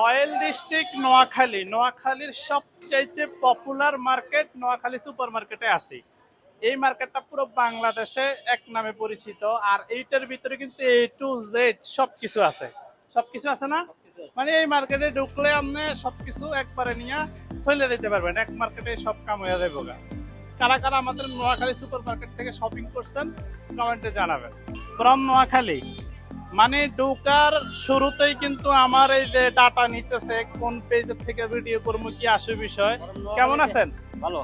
Royal district Noakhali. নোয়াখালীর সবচাইতে popular market Noakhali super মার্কেটে আছে। এই মার্কেটটা পুরো বাংলাদেশে এক নামে পরিচিত আর এইটার ভিতরে কিন্তু এ টু জেড সবকিছু আছে। সবকিছু আছে না? মানে এই মার্কেটে ঢুকলে আপনি সবকিছু একবারে নিয়ে চলে দিতে পারবেন। এক মার্কেটে সব কাম হয়ে যাবে। কারা কারা আমাদের নোয়াখালী সুপার মার্কেট থেকে শপিং করছেন কমেন্টে জানাবেন। ফ্রম নোয়াখালী। মানে ঢোকার শুরুতেই কিন্তু আমার এই যে ডাটা নিতেছে কোন পেজের থেকে ভিডিও করব কি আসে বিষয়। কেমন আছেন? ভালো।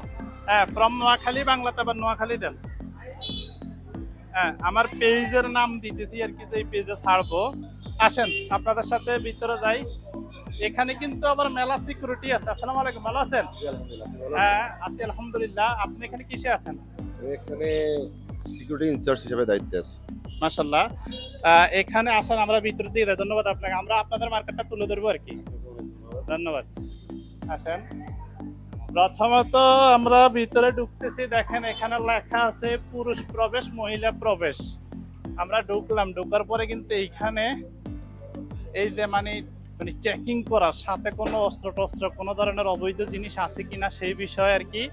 হ্যাঁ ফ্রম নোয়াখালী বাংলাতে আবার নোয়াখালী দেন। হ্যাঁ আমার পেজের নাম দিতেছি আর কি যে এই পেজে ছাড়বো। আসেন আপনাদের সাথে ভিতরে যাই। এখানে কিন্তু আবার মেলা সিকিউরিটি আছে। আসসালামু আলাইকুম ভালো আছেন? হ্যাঁ আছি আলহামদুলিল্লাহ। আপনি এখানে কিসে আছেন? এখানে সিকিউরিটি ইনচার্জ হিসেবে দায়িত্বে আছে। মাশাল্লাহ এখানে আসেন, আমরা দিয়ে দেয় ধন্যবাদ আপনাকে। আমরা আপনাদের মার্কেটটা তুলে ধরবো আর কি। ধন্যবাদ। আসেন। প্রথমত আমরা ভিতরে ঢুকতেছি, দেখেন এখানে লেখা আছে, পুরুষ প্রবেশ, মহিলা প্রবেশ। আমরা ঢুকলাম, ঢুকার পরে কিন্তু এইখানে এই যে মানে মানে চেকিং করার সাথে কোনো অস্ত্র টস্ত্র কোনো ধরনের অবৈধ জিনিস আছে কিনা সেই বিষয়ে আর কি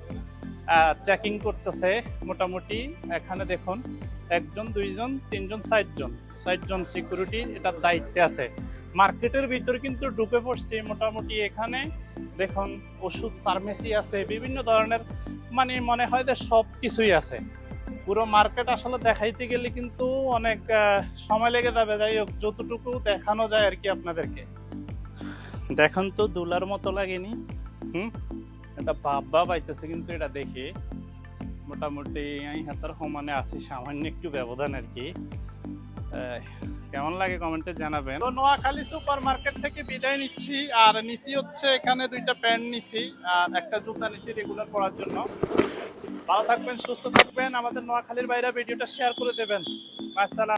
চেকিং করতেছে মোটামুটি। এখানে দেখুন, একজন, দুইজন, তিনজন, চারজন। চারজন সিকিউরিটি এটার দায়িত্বে আছে। মার্কেটের ভিতর কিন্তু ঢুকে পড়ছি মোটামুটি এখানে। দেখুন, ওষুধ ফার্মেসি আছে, বিভিন্ন ধরনের মানে মনে হয় যে সব কিছুই আছে। পুরো মার্কেট আসলে দেখাইতে গেলে কিন্তু অনেক সময় লেগে যাবে। যাই হোক, যতটুকু দেখানো যায় আর কি আপনাদেরকে। দেখুন তো, দুলার মতো লাগেনি। হুম? এটা বাবা পাইতেছে কিন্তু এটা দেখে মোটামুটি আমি হাতার সমানে আছি, সামান্য একটু ব্যবধান আর কি। কেমন লাগে কমেন্টে জানাবেন। তো নোয়াখালী সুপার মার্কেট থেকে বিদায় নিচ্ছি, আর নিচি হচ্ছে এখানে দুইটা প্যান্ট নিছি, আর একটা জুতা নিছি রেগুলার পরার জন্য। ভালো থাকবেন, সুস্থ থাকবেন, আমাদের নোয়াখালীর বাইরে ভিডিওটা শেয়ার করে দেবেন। আসসালাম।